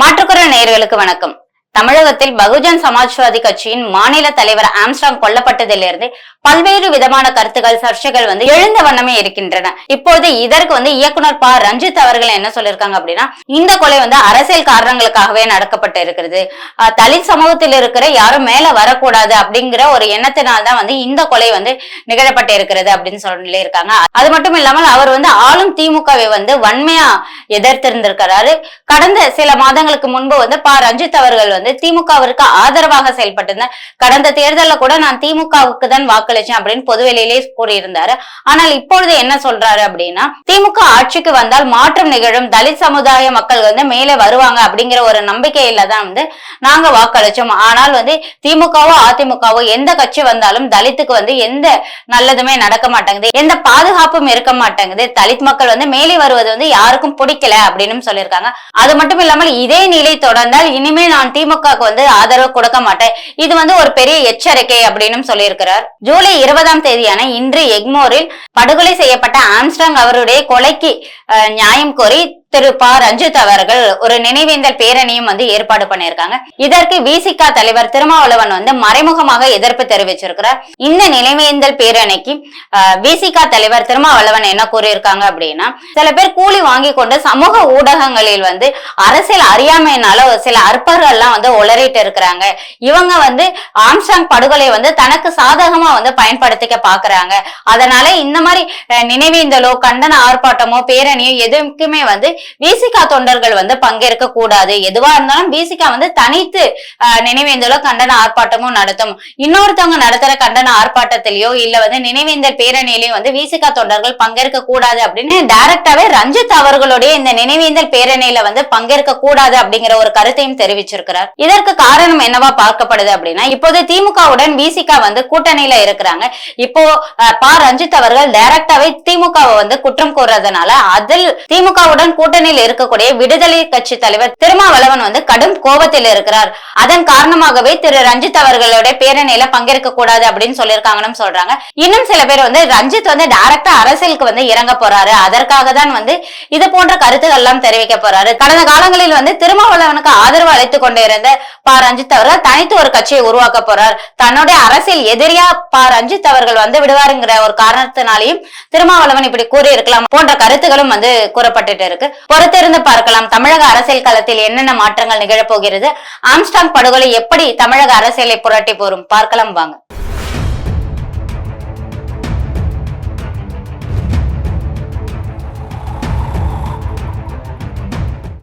மாற்றுக்குற நேர்களுக்கு வணக்கம். தமிழகத்தில் பகுஜன் சமாஜ்வாதி கட்சியின் மாநில தலைவர் ஆம்ஸ்டாங் கொல்லப்பட்டதிலிருந்து பல்வேறு விதமான கருத்துக்கள் சர்ச்சைகள் வந்து எழுந்த வண்ணமே இருக்கின்றன. இப்போது இதற்கு வந்து இயக்குனர் ப. ரஞ்சித் அவர்கள் என்ன சொல்லியிருக்காங்க அப்படின்னா இந்த கொலை வந்து அரசியல் காரணங்களுக்காகவே நடக்கப்பட்டு இருக்கிறது. தலித் சமூகத்தில் இருக்கிற யாரும் மேல வரக்கூடாது அப்படிங்கிற ஒரு எண்ணத்தினால்தான் வந்து இந்த கொலை வந்து நிகழப்பட்டு இருக்கிறது அப்படின்னு சொல்லியிருக்காங்க. அது மட்டும் இல்லாமல் அவர் வந்து ஆளும் திமுகவை வந்து வன்மையா எதிர்த்திருந்திருக்கிறாரு. கடந்த சில மாதங்களுக்கு முன்பு வந்து ப. ரஞ்சித் அவர்கள் வந்து வந்து திமுகவிற்கு ஆதரவாக செயல்பட்டிருந்தார் கடந்த தேர்தலில் கூட நான் திமுகவுக்கு தான் வாக்களிச்சேன் அப்படின்னு பொதுவெளியிலே கூறியிருந்தாரு. ஆனால் இப்பொழுது என்ன சொல்றாரு அப்படின்னா திமுக ஆட்சிக்கு வந்தால் மாற்றம் நிகழும் தலித் சமுதாய மக்கள் வந்து மேலே வருவாங்க அப்படிங்கிற ஒரு நம்பிக்கையில தான் வந்து நாங்க வாக்களிச்சோம். ஆனால் வந்து திமுகவோ அதிமுகவோ எந்த கட்சி வந்தாலும் தலித்துக்கு வந்து எந்த நல்லதுமே நடக்க மாட்டேங்குது. எந்த பாதுகாப்பும் இருக்க மாட்டேங்குது. தலித் மக்கள் வந்து மேலே வருவது வந்து யாருக்கும் பிடிக்கல அப்படின்னு சொல்லியிருக்காங்க. அது மட்டும் இல்லாமல் இதே நிலை தொடர்ந்தால் இனிமே நான் திமுக திமுகவுக்கு வந்து ஆதரவு கொடுக்க மாட்டேன். இது வந்து ஒரு பெரிய எச்சரிக்கை அப்படின்னு சொல்லியிருக்கிறார். ஜூலை இருபதாம் தேதியான இன்று எக்மோரில் படுகொலை செய்யப்பட்ட ஆம்ஸ்டாங் அவருடைய கொலைக்கு நியாயம் கோரி திரு ப. ரஞ்சித் அவர்கள் ஒரு நினைவேந்தல் பேரணியும் வந்து ஏற்பாடு பண்ணியிருக்காங்க. இதற்கு விசிக தலைவர் திருமாவளவன் வந்து மறைமுகமாக எதிர்ப்பு தெரிவிச்சிருக்கிறார். இந்த நினைவேந்தல் பேரணிக்கு விசிக தலைவர் திருமாவளவன் என்ன கூறியிருக்காங்க அப்படின்னா சில பேர் கூலி வாங்கி கொண்டு சமூக ஊடகங்களில் வந்து அரசியல் அறியாமையினால ஒரு சில அற்பர்கள்லாம் வந்து உளறிட்டு இருக்கிறாங்க. இவங்க வந்து ஆம்ஸ்டாங் படுகொலை வந்து தனக்கு சாதகமா வந்து பயன்படுத்திக்க பாக்குறாங்க. அதனால இந்த மாதிரி நினைவேந்தலோ கண்டன ஆர்ப்பாட்டமோ பேரணியோ எதுக்குமே வந்து விசிகா தொண்டர்கள் வந்து பங்கேற்க கூடாது. எதுவா இருந்தாலும் விசிகா வந்து தனித்து நினைவேந்தலோ கண்டன ஆர்ப்பாட்டமும் நடத்தும். இன்னொருத்தவங்க நடத்துற கண்டன ஆர்ப்பாட்டத்திலயோ இல்ல வந்து நினைவேந்தல் பேரணியிலயோ வந்து விசிகா தொண்டர்கள் பங்கேற்க கூடாது அப்படின்னு டைரக்டாவே ரஞ்சித் அவர்களுடைய இந்த நினைவேந்தல் பேரணியில வந்து பங்கேற்க கூடாது அப்படிங்கிற ஒரு கருத்தையும் தெரிவிச்சிருக்கிறார். இதற்கு காரணம் என்னவா பார்க்கப்படுது அப்படின்னா இப்போது திமுகவுடன் விசிகா வந்து கூட்டணியில இருக்கிறாங்க. இப்போ ப. ரஞ்சித் அவர்கள் டைரக்டாவே திமுகவை வந்து குற்றம் கூறுறதுனால அதில் திமுகவுடன் கூட்டணியில் இருக்கக்கூடிய விடுதலை கட்சி தலைவர் திருமாவளவன் வந்து கடும் கோபத்தில் இருக்கிறார். அதன் காரணமாகவே திரு ரஞ்சித் அவர்களுடைய பேரணியில பங்கேற்க கூடாது அப்படின்னு சொல்லியிருக்காங்கன்னு சொல்றாங்க. இன்னும் சில பேர் வந்து ரஞ்சித் வந்து டைரக்டா அரசியலுக்கு வந்து இறங்க போறாரு. அதற்காக தான் வந்து இது போன்ற கருத்துக்கள் எல்லாம் தெரிவிக்க போறாரு. கடந்த காலங்களில் வந்து திருமாவளவனுக்கு ஆதரவு அளித்துக் கொண்டிருந்த பா ரஞ்சித் அவர்கள் தனித்து ஒரு கட்சியை உருவாக்க போறார். தன்னுடைய அரசியல் எதிரியா பா ரஞ்சித் அவர்கள் வந்து விடுவாருங்கிற ஒரு காரணத்தினாலையும் திருமாவளவன் இப்படி கூறி இருக்கலாம் போன்ற கருத்துகளும் வந்து கூறப்பட்டுட்டு இருக்கு. பொறுத்திருந்து பார்க்கலாம். தமிழக அரசியல் களத்தில் என்னென்ன மாற்றங்கள் நிகழப்போகிறது ஆம்ஸ்டாங் படுகொலை எப்படி தமிழக அரசியலை புரட்டி போரும்? பார்க்கலாம் வாங்க.